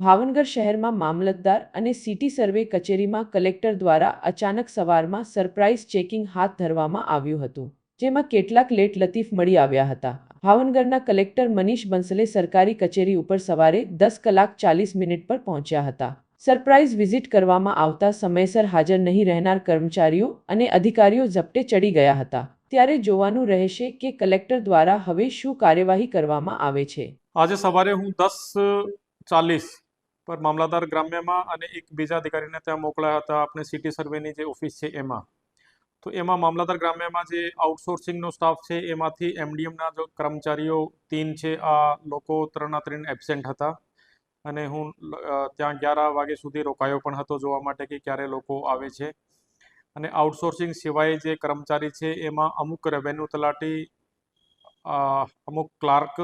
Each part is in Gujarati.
ભાવનગર શહેરમાં મામલતદાર અને સિટી સર્વે કચેરીમાં કલેક્ટર દ્વારા અચાનક સવારમાં સરપ્રાઇઝ ચેકિંગ હાથ ધરવામાં આવ્યું હતું, જેમાં કેટલાક લેટ લતીફ મળી આવ્યા હતા. ભાવનગરના કલેક્ટર મનીષ બંસલે સરકારી કચેરી ઉપર સવારે દસ કલાક ચાલીસ મિનિટ પર પહોંચ્યા હતા. સરપ્રાઇઝ વિઝિટ કરવામાં આવતા સમયસર હાજર નહીં રહેનાર કર્મચારીઓ અને અધિકારીઓ ઝપટે ચડી ગયા હતા. ત્યારે જોવાનું રહેશે કે કલેક્ટર દ્વારા હવે શું કાર્યવાહી કરવામાં આવે છે. આજે સવારે હું દસ ચાલીસ પર મામલાદાર ગ્રામ્યમાં અને એક બીજા અધિકારીને ત્યાં મોકલાયા હતા. આપણે સિટી સર્વેની જે ઓફિસ છે એમાં. તો એમાં મામલાદાર ગ્રામ્યમાં જે આઉટસોર્સિંગનો સ્ટાફ છે, એમાંથી એમડીએમના જો કર્મચારીઓ તીન છે, આ લોકો ત્રણના ત્રણ એબસેન્ટ હતા. અને હું ત્યાં અગિયાર વાગે સુધી રોકાયો પણ હતો જોવા માટે કે ક્યારે લોકો આવે છે. અને આઉટસોર્સિંગ સિવાય જે કર્મચારી છે, એમાં અમુક રેવન્યુ તલાટી અમુક ક્લાર્ક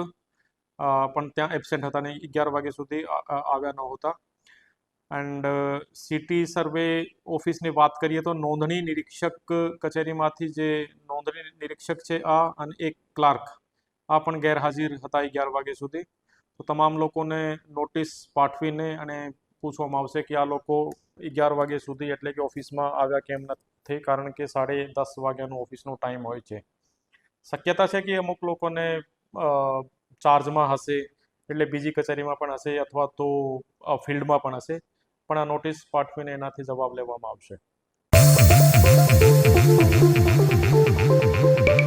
પણ ત્યાં એબસેન્ટ હતા અને અગિયાર વાગ્યા સુધી આવ્યા નહોતા એન્ડ સિટી સર્વે ઓફિસની વાત કરીએ તો નોંધણી નિરીક્ષક કચેરીમાંથી જે નોંધણી નિરીક્ષક છે આ અને એક ક્લાર્ક આ પણ ગેરહાજર હતા અગિયાર વાગ્યા સુધી. તો તમામ લોકોને નોટિસ પાઠવીને અને પૂછવામાં આવશે કે આ લોકો અગિયાર વાગ્યા સુધી એટલે કે ઓફિસમાં આવ્યા કેમ નથી, કારણ કે સાડે દસ વાગ્યાનો ઓફિસનો ટાઈમ હોય છે. શક્યતા છે કે અમુક લોકોને ચાર્જમાં હશે, એટલે બીજી કચેરીમાં પણ હશે અથવા તો ફિલ્ડમાં પણ હશે. પણ આ નોટિસ પાઠવીને એનાથી જવાબ લેવામાં આવશે.